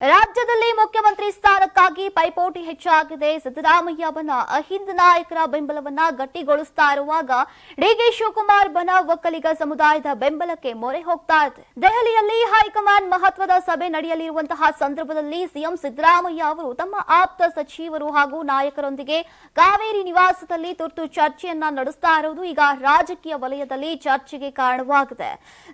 ರಾಜ್ಯದಲ್ಲಿ ಸ್ಥಾನಕ್ಕಾಗಿ ಪೈಪೋಟಿ ಹೆಚ್ಚಾಗಿದೆ. ಸಿದ್ದರಾಮಯ್ಯ ಬನ ಅಹಿಂದ ನಾಯಕರ ಬೆಂಬಲವನ್ನ ಗಟ್ಟಿಗೊಳಿಸ್ತಾ ಇರುವಾಗ ಡಿಕೆ ಶಿವಕುಮಾರ್ ಬನ ಒಕ್ಕಲಿಗ ಸಮುದಾಯದ ಬೆಂಬಲಕ್ಕೆ ಮೊರೆ ಹೋಗ್ತಾ ಇದೆ. ದೆಹಲಿಯಲ್ಲಿ ಹೈಕಮಾಂಡ್ ಮಹತ್ವದ ಸಭೆ ನಡೆಯಲಿರುವಂತಹ ಸಂದರ್ಭದಲ್ಲಿ ಸಿಎಂ ಸಿದ್ದರಾಮಯ್ಯ ಅವರು ತಮ್ಮ ಆಪ್ತ ಸಚಿವರು ಹಾಗೂ ನಾಯಕರೊಂದಿಗೆ ಕಾವೇರಿ ನಿವಾಸದಲ್ಲಿ ತುರ್ತು ಚರ್ಚೆಯನ್ನ ನಡೆಸ್ತಾ ಇರುವುದು ಈಗ ರಾಜಕೀಯ ವಲಯದಲ್ಲಿ ಚರ್ಚೆಗೆ ಕಾರಣವಾಗಿದೆ.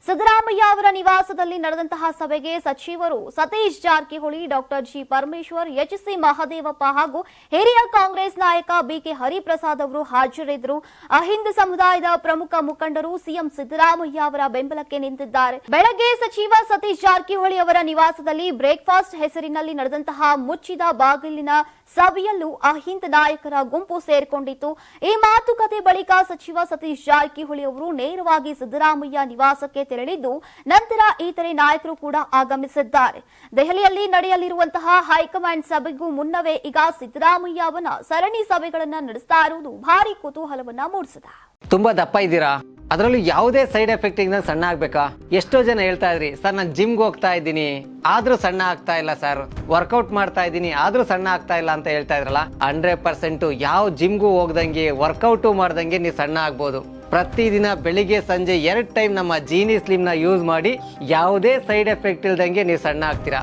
ಸಿದ್ದರಾಮಯ್ಯ ಅವರ ನಿವಾಸದಲ್ಲಿ ನಡೆದಂತಹ ಸಭೆಗೆ ಸಚಿವರು Satish Jarkiholi, doctor G Parameshwar, H C Mahadevappa ಹಾಗೂ ಹಿರಿಯ ಕಾಂಗ್ರೆಸ್ ನಾಯಕ ಬಿಕೆ ಹರಿಪ್ರಸಾದ್ ಅವರು ಹಾಜರಿದ್ದರು. ಅಹಿಂದ ಸಮುದಾಯದ ಪ್ರಮುಖ ಮುಖಂಡರು ಸಿಎಂ ಸಿದ್ದರಾಮಯ್ಯ ಅವರ ಬೆಂಬಲಕ್ಕೆ ನಿಂತಿದ್ದಾರೆ. ಬೆಳಗ್ಗೆ ಸಚಿವ ಸತೀಶ್ ಜಾರಕಿಹೊಳಿ ಅವರ ನಿವಾಸದಲ್ಲಿ ಬ್ರೇಕ್ಫಾಸ್ಟ್ ಹೆಸರಿನಲ್ಲಿ ನಡೆದಂತಹ ಮುಚ್ಚಿದ ಬಾಗಿಲಿನ ಸಭೆಯಲ್ಲೂ ಅಹಿಂದ ನಾಯಕರ ಗುಂಪು ಸೇರಿಕೊಂಡಿತ್ತು. ಈ ಮಾತುಕತೆ ಬಳಿಕ ಸಚಿವ ಸತೀಶ್ ಜಾರಕಿಹೊಳಿ ಅವರು ನೇರವಾಗಿ ಸಿದ್ದರಾಮಯ್ಯ ನಿವಾಸಕ್ಕೆ ತೆರಳಿದ್ದು, ನಂತರ ಇತರೆ ನಾಯಕರು ಕೂಡ ಆಗಮಿಸಿದ್ದಾರೆ. ದೆಹಲಿಯಲ್ಲಿ ನಡೆಯಲಿರುವಂತಹ ಹೈಕಮಾಂಡ್ ಸಭೆಗೂ ಮುನ್ನವೇ ಈಗ ಸಿದ್ದರಾಮಯ್ಯ ಅವನ ಸರಣಿ ಸಭೆಗಳನ್ನ ನಡೆಸ್ತಾ ಇರುವುದು ಭಾರಿ ಕುತೂಹಲವನ್ನ ಮೂಡಿಸಿದ. ತುಂಬಾ ದಪ್ಪ ಇದ್ದೀರಾ? ಅದರಲ್ಲೂ ಯಾವುದೇ ಸೈಡ್ ಎಫೆಕ್ಟ್ ಇಂದ ಸಣ್ಣ ಆಗ್ಬೇಕಾ? ಎಷ್ಟೋ ಜನ ಹೇಳ್ತಾ ಇದ್ರಿ, ಸರ್, ನಾನು ಜಿಮ್ಗೆ ಹೋಗ್ತಾ ಇದ್ದೀನಿ. ಆದ್ರೂ ಸಣ್ಣ ಆಗ್ತಾ ಇಲ್ಲ, ಸರ್. ವರ್ಕೌಟ್ ಮಾಡ್ತಾ ಇದ್ದೀನಿ, ಆದ್ರೂ ಸಣ್ಣ ಆಗ್ತಾ ಇಲ್ಲ ಅಂತ ಹೇಳ್ತಾ ಇದ್ರಲ್ಲ, ಹಂಡ್ರೆಡ್ ಪರ್ಸೆಂಟ್ ಯಾವ ಜಿಮ್ಗೂ ಹೋಗ್ದಂಗೆ, ವರ್ಕೌಟು ಮಾಡ್ದಂಗೆ ನೀವು ಸಣ್ಣ ಆಗ್ಬೋದು. ಪ್ರತಿದಿನ ಬೆಳಿಗ್ಗೆ, ಸಂಜೆ ಎರಡು ಟೈಮ್ ನಮ್ಮ ಜೀನಿ ಸ್ಲಿಮ್ನ ಯೂಸ್ ಮಾಡಿ ಯಾವುದೇ ಸೈಡ್ ಎಫೆಕ್ಟ್ ಇಲ್ದಂಗೆ ನೀವು ಸಣ್ಣ ಆಗ್ತೀರಾ?